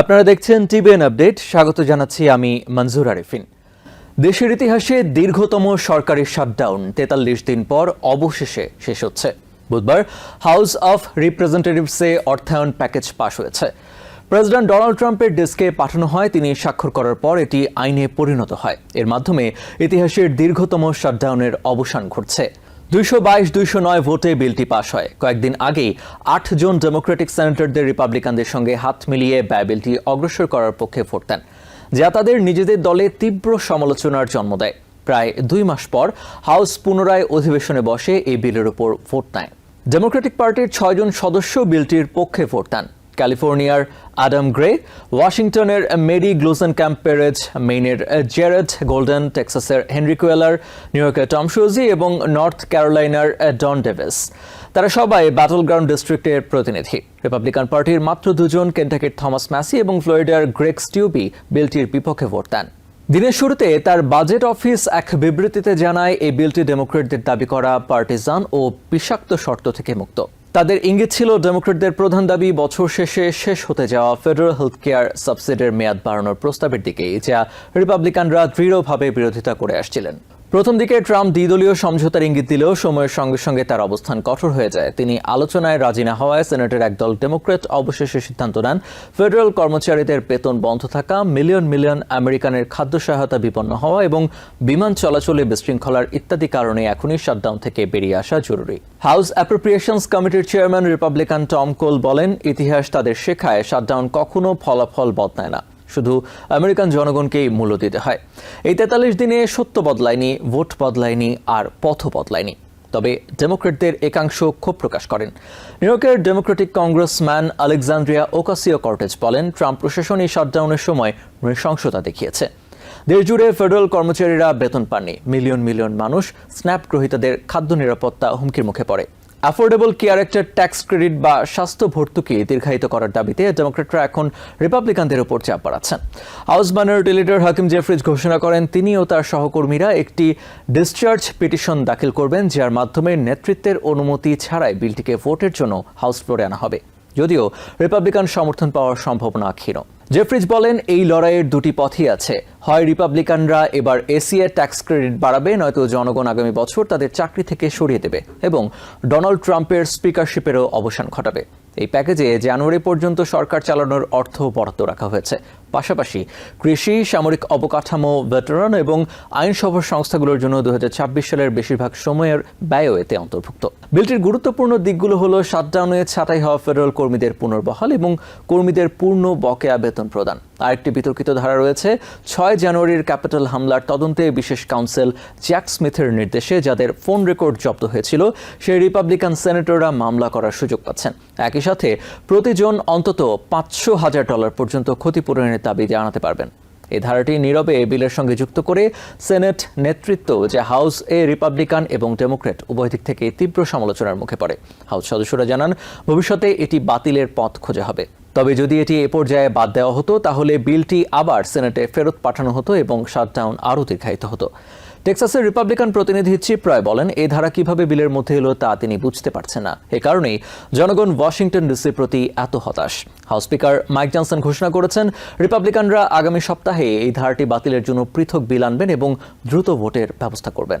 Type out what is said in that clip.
আপনারা দেখছেন TBN update স্বাগত জানাচ্ছি আমি মনজুর আরিফিন। দেশের ইতিহাসে দীর্ঘতম সরকারি শাটডাউন তেতাল্লিশ দিন পর অবশেষে শেষ হচ্ছে। বুধবার হাউস অফ রিপ্রেজেন্টেটিভসে অর্থায়ন প্যাকেজ পাশ হয়েছে। প্রেসিডেন্ট ডোনাল্ড ট্রাম্পের ডেস্কে পাঠানো হয়, তিনি স্বাক্ষর করার পর এটি আইনে পরিণত হয়। এর মাধ্যমে ইতিহাসের দীর্ঘতম শাটডাউনের অবসান ঘটছে। দুইশো বাইশ, দুইশো নয় ভোটে বিলটি পাশ হয়। কয়েকদিন আগেই আট জন ডেমোক্রেটিক সেনেটরদের রিপাবলিকানদের সঙ্গে হাত মিলিয়ে ব্যয় বিলটি অগ্রসর করার পক্ষে ভোট দেন, যা তাদের নিজেদের দলে তীব্র সমালোচনার জন্ম দেয়। প্রায় দুই মাস পর হাউস পুনরায় অধিবেশনে বসে এই বিলের উপর ভোট নেয়। ডেমোক্রেটিক পার্টির ছয়জন সদস্য বিলটির পক্ষে ভোট দেন। ক্যালিফোর্নিয়ার অ্যাডাম গ্রে, ওয়াশিংটনের মেরি গ্লোসন ক্যাম্প পেরেজ মেইনের জেরেড, গোল্ডেন টেক্সাসের হেনরি কুয়েলার, নিউ ইয়র্কের টম শুজি এবং নর্থ ক্যারোলাইনার ডন ডেভিস। তারা সবাই ব্যাটল গ্রাউন্ড ডিস্ট্রিক্টের প্রতিনিধি। রিপাবলিকান পার্টির মাত্র দুজন কেন্টাকির থমাস ম্যাসি এবং ফ্লোরিডার গ্রেক স্টিউবি বিলটির বিপক্ষে ভোট দেন। দিনের শুরুতে তার বাজেট অফিস এক বিবৃতিতে জানায়, এই বিলটি ডেমোক্রেটদের দাবি করা পার্টিজান ও বিষাক্ত শর্ত থেকে মুক্ত। তাদের ইঙ্গিত ছিল, ডেমোক্রেটদের প্রধান দাবি বছর শেষে শেষ হতে যাওয়া ফেডারেল হেলথ কেয়ার সাবসিডির মেয়াদ বাড়ানোর প্রস্তাবের দিকেই, যা রিপাবলিকানরা দৃঢ়ভাবে বিরোধিতা করে আসছিলেন। প্রথম দিকে ট্রাম্প দ্বিদলীয় সমঝোতার ইঙ্গিত দিলেও সময়ের সঙ্গে সঙ্গে তার অবস্থান কঠোর হয়ে যায়। তিনি আলোচনায় রাজি না হওয়ায় সেনেটের একদল ডেমোক্রেট অবশেষে সিদ্ধান্ত নেন। ফেডারেল কর্মচারীদের বেতন বন্ধ থাকা, মিলিয়ন মিলিয়ন আমেরিকানের খাদ্য সহায়তা বিপন্ন হওয়া এবং বিমান চলাচলে বিশৃঙ্খলার ইত্যাদি কারণে এখনই শাটডাউন থেকে বেরিয়ে আসা জরুরি। হাউস অ্যাপ্রোপ্রিয়েশনস কমিটির চেয়ারম্যান রিপাবলিকান টম কোল বলেন, ইতিহাস তাদের শেখায় শাটডাউন কখনো ফলাফল বদলায় না। শুধু আমেরিকান জনগণকেই মূল্য দিতে হয়। এই তেতাল্লিশ দিনে সত্য বদলায়নি, ভোট বদলায়নি আর পথ বদলায়নি। তবে ডেমোক্রেটদের একাংশ ক্ষোভ প্রকাশ করেন। নিউইয়র্কের Democratic congressman Alexandria Ocasio Cortez বলেন, ট্রাম্প প্রশাসন এই শাটডাউনের সময় নৃশংসতা দেখিয়েছে। দেশ জুড়ে ফেডারেল কর্মচারীরা বেতন পাননি। মিলিয়ন মিলিয়ন মানুষ স্ন্যাপ গ্রহীতাদের খাদ্য নিরাপত্তা হুমকির মুখে পড়ে। অ্যাফোর্ডেবল কেয়ার একটা ট্যাক্স ক্রেডিট বা স্বাস্থ্য ভর্তুকি দীর্ঘায়িত করার দাবিতে ডেমোক্রেটরা এখন রিপাবলিকানদের উপর চাপ বাড়াচ্ছেন। House minority leader Hakeem Jeffries ঘোষণা করেন, তিনি ও তার সহকর্মীরা একটি ডিসচার্জ পিটিশন দাখিল করবেন, যার মাধ্যমে নেতৃত্বের অনুমতি ছাড়াই বিলটিকে ভোটের জন্য হাউস ফ্লোরে আনা হবে। যদিও রিপাবলিকান সমর্থন পাওয়ার সম্ভাবনা ক্ষীণ। জেফ্রিজ বলেন, এই লড়াইয়ের দুটি পথই আছে। হয় রিপাবলিকানরা এবার এসিএ ট্যাক্স ক্রেডিট বাড়াবে, নয়তো জনগণ আগামী বছর তাদের চাকরি থেকে সরিয়ে দেবে এবং ডোনাল্ড ট্রাম্পের স্পিকারশিপেরও অবসান ঘটাবে। এই প্যাকেজে জানুয়ারি পর্যন্ত সরকার চালানোর অর্থ বরাদ্দ রাখা হয়েছে। পাশাপাশি কৃষি, সামরিক অবকাঠামো, ভেটারান এবং আইনসভার সংস্থাগুলোর জন্য দুহাজার ছাব্বিশ সালের বেশিরভাগ সময়ের ব্যয়ও এতে অন্তর্ভুক্ত। বিলটির গুরুত্বপূর্ণ দিকগুলো হলো শাটডাউনে ছাঁটাই হওয়া ফেডারেল কর্মীদের পুনর্বহাল এবং কর্মীদের পূর্ণ বকেয়া বেতন প্রদান। আরেকটি বিতর্কিত ধারা রয়েছে। ছয় জানুয়ারির ক্যাপিটাল হামলার তদন্তে বিশেষ কাউন্সিল জ্যাক স্মিথের নির্দেশে যাদের ফোন রেকর্ড জব্দ হয়েছিল, সেই রিপাবলিকান সেনেটররা মামলা করার সুযোগ পাচ্ছেন। একই সাথে প্রতিজন অন্তত পাঁচশো হাজার ডলার পর্যন্ত ক্ষতিপূরণের দাবি জানাতে পারবেন। এই ধারাটি নীরবে বিলের সঙ্গে যুক্ত করে সেনেট নেতৃত্ব যে হাউস এ রিপাবলিকান এবং ডেমোক্রেট উভয় দিক থেকে তীব্র সমালোচনার মুখে পড়ে। হাউস সদস্যরা জানান, ভবিষ্যতে এটি বাতিলের পথ খোঁজা হবে। তবে যদি এটি এ পর্যায়ে বাদ দেওয়া হতো, তাহলে বিলটি আবার সেনেটে ফেরত পাঠানো হতো এবং শাটডাউন আরও দীর্ঘায়িত হতো। টেক্সাসের রিপাবলিকান প্রতিনিধি চিপ বলেন এই ধারা কীভাবে বিলের মধ্যে এলো তা তিনি বুঝতে পারছেন না। এ কারণেই জনগণ ওয়াশিংটন ডিসির প্রতি এত হতাশ। হাউস স্পিকার মাইক জনসন ঘোষণা করেছেন, রিপাবলিকানরা আগামী সপ্তাহে এই ধারাটি বাতিলের জন্য পৃথক বিল আনবেন এবং দ্রুত ভোটের ব্যবস্থা করবেন।